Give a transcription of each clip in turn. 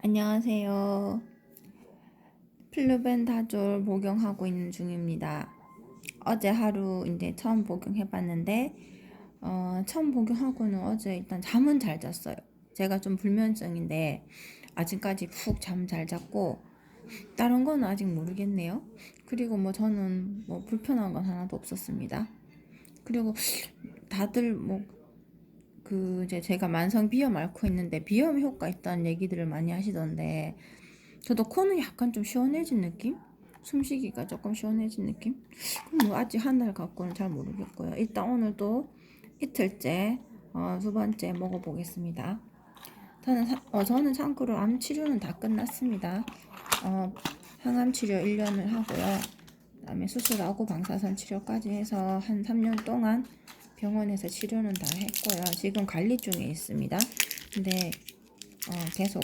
안녕하세요. 플루벤다졸 복용하고 있는 중입니다. 어제 하루 이제 처음 복용해봤는데 어, 처음 복용하고는 어제 일단 잠은 잘 잤어요. 제가 좀 불면증인데 아직까지 푹 잠 잘 잤고 다른 건 아직 모르겠네요. 그리고 뭐 저는 뭐 불편한 건 하나도 없었습니다. 그리고 다들 뭐 그 이제 제가 만성 비염 앓고 있는데 비염 효과 있다는 얘기들을 많이 하시던데 저도 코는 약간 좀 시원해진 느낌? 숨쉬기가 조금 시원해진 느낌? 뭐 아직 한 달 갖고는 잘 모르겠고요. 일단 오늘도 이틀째 어, 두 번째 먹어보겠습니다. 저는 사- 어, 저는 참고로 암 치료는 다 끝났습니다. 어, 항암 치료 1년을 하고요. 그다음에 수술하고 방사선 치료까지 해서 한 3년 동안 병원에서 치료는 다 했고요. 지금 관리 중에 있습니다. 근데 어, 계속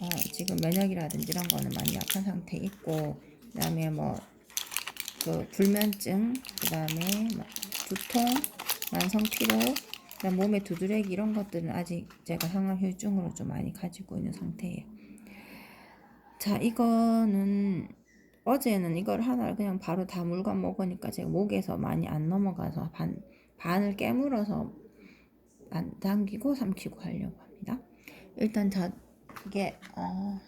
어, 지금 면역이라든지 이런 거는 많이 약한 상태에 있고 그다음에 뭐 그 불면증 그다음에 막 두통 만성 피로 그다음 몸에 두드레기 이런 것들은 아직 제가 항암 후유증으로 좀 많이 가지고 있는 상태예요. 자 이거는 어제는 이걸 하나를 그냥 바로 다 물건 먹으니까 제가 목에서 많이 안 넘어가서 반 반을 깨물어서 안 당기고 삼키고 하려고 합니다. 일단 자 이게 어,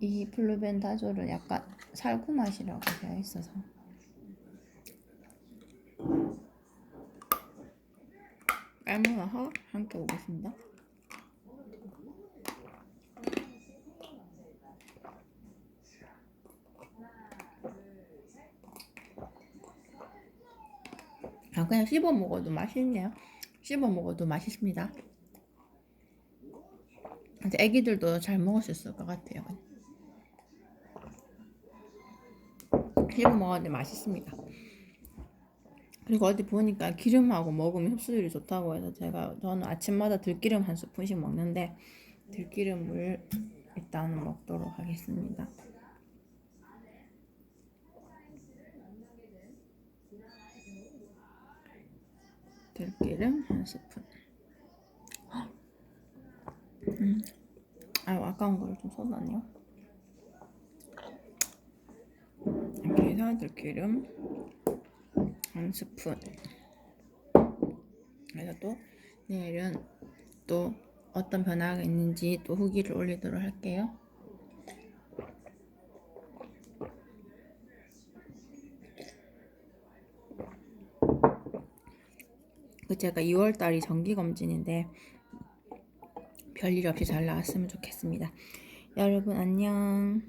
이 플루벤다졸은 약간 살구 맛이라고 되어 있어서 깨물어서 함께 오겠습니다. 아 그냥 씹어 먹어도 맛있네요. 씹어 먹어도 맛있습니다. 근데 애기들도 잘 먹을 수 있을 것 같아요. 씹어 먹었는데 맛있습니다. 그리고 어디 보니까 기름하고 먹으면 흡수율이 좋다고 해서 제가 저는 아침마다 들기름 한 스푼씩 먹는데 들기름을 일단은 먹도록 하겠습니다. 들기름 한 스푼. 음. 아유 아까운 거를 좀 쏟았네요. 이렇게 해서 들기름 한 스푼. 그래서 또 내일은 또 어떤 변화가 있는지 또 후기를 올리도록 할게요. 그 제가 2월 달이 정기 검진인데 별일 없이 잘 나왔으면 좋겠습니다. 여러분 안녕.